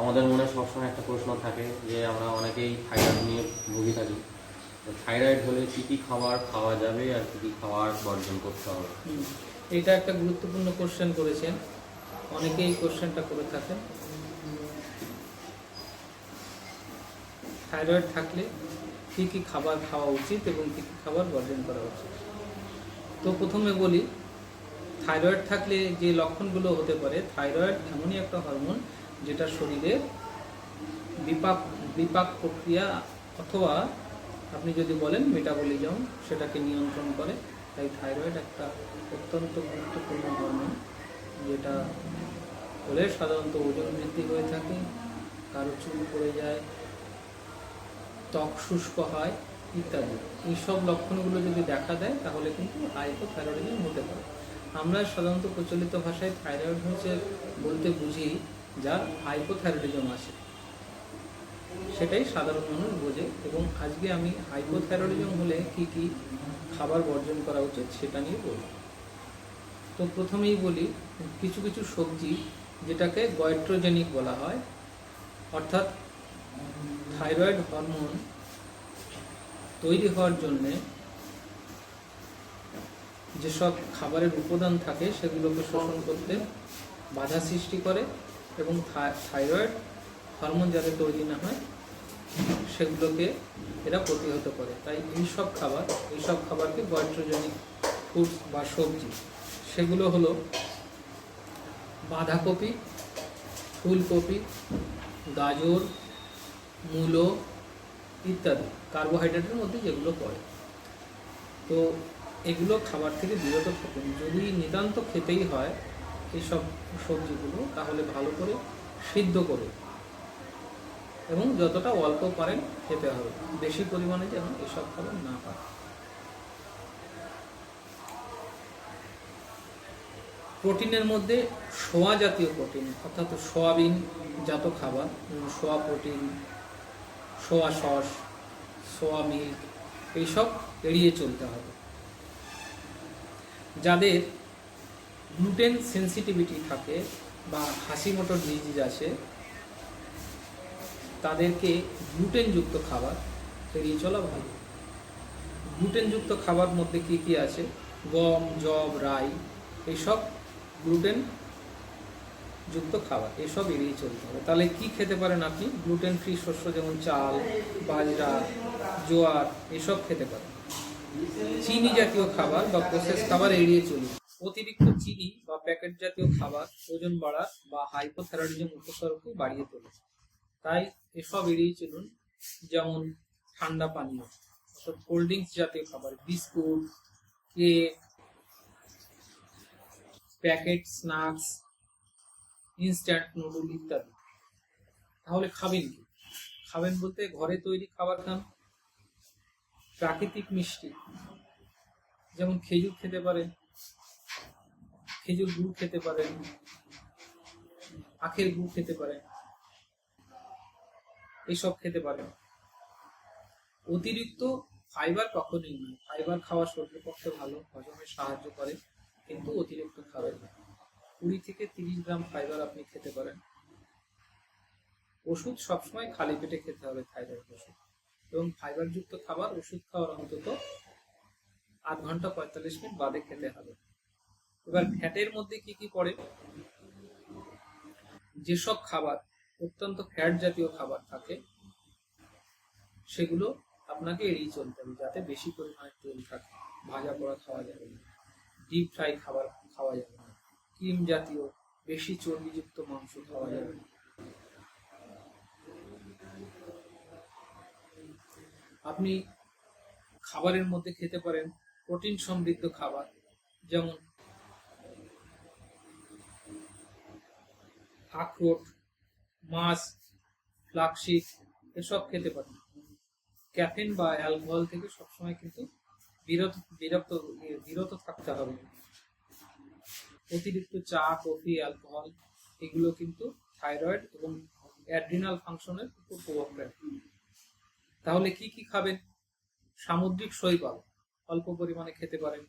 আমাদের মনে সবসময় একটা প্রশ্ন থাকে যে আমরা অনেকেই থাইরয়েড নিয়ে ভুগি থাকি। থাইরয়েড হলে কী কী খাবার খাওয়া যাবে আর কী কী খাবার বর্জন করতে হবে? এটা একটা গুরুত্বপূর্ণ কোশ্চেন করেছেন। অনেকেই কোশ্চেনটা করে থাকেন। থাইরয়েড থাকলে কী কী খাবার খাওয়া উচিত এবং কী কী খাবার বর্জন করা উচিত? তো প্রথমে বলি, থাইরয়েড থাকলে যে লক্ষণগুলো হতে পারে, থাইরয়েড এমনই একটা হরমোন যেটা শরীরের বিপাক বিপাক প্রক্রিয়া অথবা আপনি যদি বলেন মেটাবলিজম সেটাকে নিয়ন্ত্রণ করে, তাই থাইরয়েড একটা অত্যন্ত গুরুত্বপূর্ণ হরমোন যেটা হলে সাধারণত ওজন বৃদ্ধি হয়ে থাকে, কারও চুল পড়ে যায়, ত্বক শুষ্ক হয়, ইত্যাদি। এইসব লক্ষণগুলো যদি দেখা দেয়, তাহলে কিন্তু হাইপোথাইরয়েডিজম হতে পারে। আমরা সাধারণত প্রচলিত ভাষায় থাইরয়েড হচ্ছে বলতে বুঝি যার হাইপোথাইরয়েডিজম আছে সেটাই সাধারণ মানুষ বোঝে এবং আজকে আমি হাইপোথাইরয়েডিজম হলে কি কি খাবার বর্জন করা উচিত সেটা নিয়ে বলব। তো প্রথমেই বলি, কিছু কিছু সবজি যেটাকে গয়েট্রোজেনিক বলা হয়, অর্থাৎ থাইরয়েড হরমোন তৈরি হওয়ার জন্যে যেসব খাবারের উপাদান থাকে সেগুলোকে শোষণ করতে বাধা সৃষ্টি করে এবং থাইরয়েড, হরমোন যাতে তৈরি না হয়, সেগুলোকে এরা প্রতিহত করে। তাই এইসব খাবার এইসব খাবারকে গয়ট্রোজেনিক ফুডস বা সবজি, সেগুলো হলো বাঁধাকপি, ফুলকপি, গাজর, মূলো ইত্যাদি কার্বোহাইড্রেটের মধ্যে যেগুলো পড়ে। তো এগুলো খাবার থেকে বিরত থাকুন। যদি নিতান্ত খেতেই হয় এইসব সবজিগুলো তাহলে ভালো করে সিদ্ধ করে এবং যতটা অল্প পারেন খেতে হবে। বেশি পরিমাণে যেন এসব খাবার না পায় প্রোটিনের মধ্যে সোয়া জাতীয় প্রোটিন, অর্থাৎ সোয়াবিন জাত খাবার soya protein, soya sauce, soya milk, এইসব এড়িয়ে চলতে হবে। যাদের গ্লুটেন সেন্সিটিভিটি থাকে বা হাসি মোটর ডিজিজ আছে, তাদেরকে গ্লুটেনযুক্ত খাবার এড়িয়ে চলা ভালো। গ্লুটেনযুক্ত খাবার মধ্যে কি কি আছে? গম জব রাই এইসব গ্লুটেন যুক্ত খাবার, এসব এড়িয়ে চলতে হবে। তাহলে কি খেতে পারেন আপনি? গ্লুটেন ফ্রি শস্য যেমন চাল, বাজরা, জোয়ার, এসব খেতে পারেন। চিনি জাতীয় খাবার বা প্রসেস খাবার এড়িয়ে চলুন। অতিরিক্ত চিনি বা প্যাকেট জাতীয় খাবার, ওজন বাড়া বা হাইপোথ্যারাইডিজম উপসর্গকে বাড়িয়ে তোলে তাই এসব এড়িয়ে চলুন, যেমন ঠান্ডা পানীয়, অর্থাৎ কোল্ড ড্রিঙ্কস জাতীয় খাবার, biscuit cake packet snacks instant noodle ইত্যাদি। তাহলে খাবেন কি? খাবেন বলতে ঘরে তৈরি খাবার খান, প্রাকৃতিক মিষ্টি, যেমন খেজুর খেতে পারেন খেজুর গুড় খেতে পারেন আখের গুড় খেতে পারেন এইসব খেতে পারেন। অতিরিক্ত ফাইবার কখনোই নয়। ফাইবার খাওয়া শরীরের পক্ষে ভালো, হজমে সাহায্য করে, কিন্তু অতিরিক্ত খাবেন না। কুড়ি থেকে তিরিশ গ্রাম ফাইবার আপনি খেতে পারেন। ওষুধ সবসময় খালি পেটে খেতে হবে, থাইরয়েড ওষুধ। এবং ফাইবারযুক্ত খাবার ওষুধ খাওয়ার অন্তত আধ ঘণ্টা পঁয়তাল্লিশ মিনিট বাদে খেতে হবে। এবার ফ্যাটের মধ্যে কি কি পড়ে? যেসব খাবার অত্যন্ত ফ্যাট জাতীয় খাবার থাকে, সেগুলো আপনাকে এড়িয়ে চলতে হবে, যাতে বেশি পরিমাণে তেল থাকে। ভাজা পোড়া খাওয়া যাবে না ডিপ ফ্রাই খাবার খাওয়া যাবে না ক্রিম জাতীয়, বেশি চর্বিযুক্ত মাংস খাওয়া যাবে না। আপনি খাবারের মধ্যে খেতে পারেন প্রোটিন সমৃদ্ধ খাবার, যেমন আখরোট মাছ ফ্লাক্সিড এসব খেতে পারেন। ক্যাফিন বা অ্যালকোহল থেকে সবসময় কিন্তু বিরত, বিরক্ত, বিরত থাকতে হবে। অতিরিক্ত চা, কফি, অ্যালকোহল এগুলো কিন্তু থাইরয়েড এবং অ্যাড্রিনাল ফাংশনের উপর প্রভাব ফেলে। তাহলে কি কি খাবেন? সামুদ্রিক শৈবাল অল্প পরিমাণে খেতে পারেন।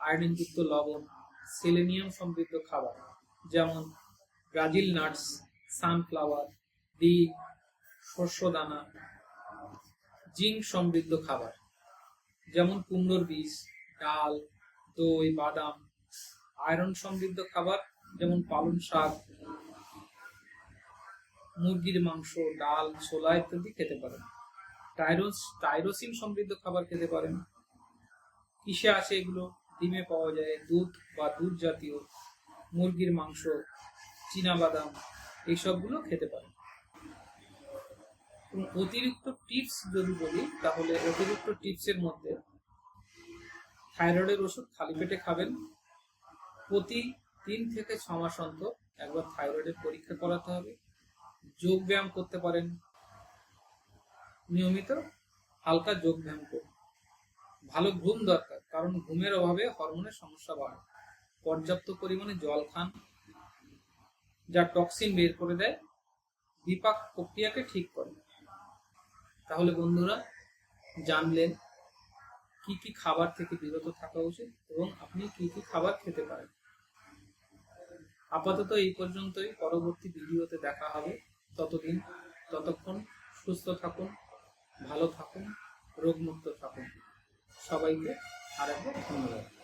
আয়োডিনযুক্ত লবণ, সেলেনিয়াম সমৃদ্ধ খাবার, যেমন ব্রাজিল নাটস, সানফ্লাওয়ার ডিম শস্য দানা জিঙ্ক সমৃদ্ধ খাবার, যেমন কুমড়োর বীজ, ডাল, দই, বাদাম, আয়রন সমৃদ্ধ খাবার, যেমন পালং শাক, মুরগির মাংস, ডাল, ছোলা ইত্যাদি খেতে পারেন। টাইরোস, টাইরোসিন সমৃদ্ধ খাবার খেতে পারেন। কিসে আছে এগুলো? ডিমে পাওয়া যায় দুধ বা দুধ জাতীয় মুরগির মাংস বাদাম এইসবগুলো খেতে পারেন। অতিরিক্ত টিপস যদি বলি, তাহলে অতিরিক্ত টিপসের মধ্যে থাইরয়েডের ওষুধ খালি পেটে খাবেন। প্রতি তিন থেকে ছ মাস অন্তর একবার থাইরয়েডের পরীক্ষা করাতে হবে। যোগ ব্যায়াম করতে পারেন। নিয়মিত হালকা যোগ ব্যায়াম করুন। ভালো ঘুম দরকার, কারণ ঘুমের অভাবে হরমোনের সমস্যা বাড়ে। পর্যাপ্ত পরিমাণে জল খান। যা টক্সিন বের করে দেয়, বিপাক প্রক্রিয়াকে ঠিক করে। তাহলে বন্ধুরা, জানলেন কি কি খাবার থেকে বিরত থাকা উচিত এবং আপনি কি কি খাবার খেতে পারেন। আপাতত এই পর্যন্তই। পরবর্তী ভিডিওতে দেখা হবে। ততদিন ততক্ষণ সুস্থ থাকুন, ভালো থাকুন, রোগমুক্ত থাকুন। সবাইকে আরেকবার ধন্যবাদ।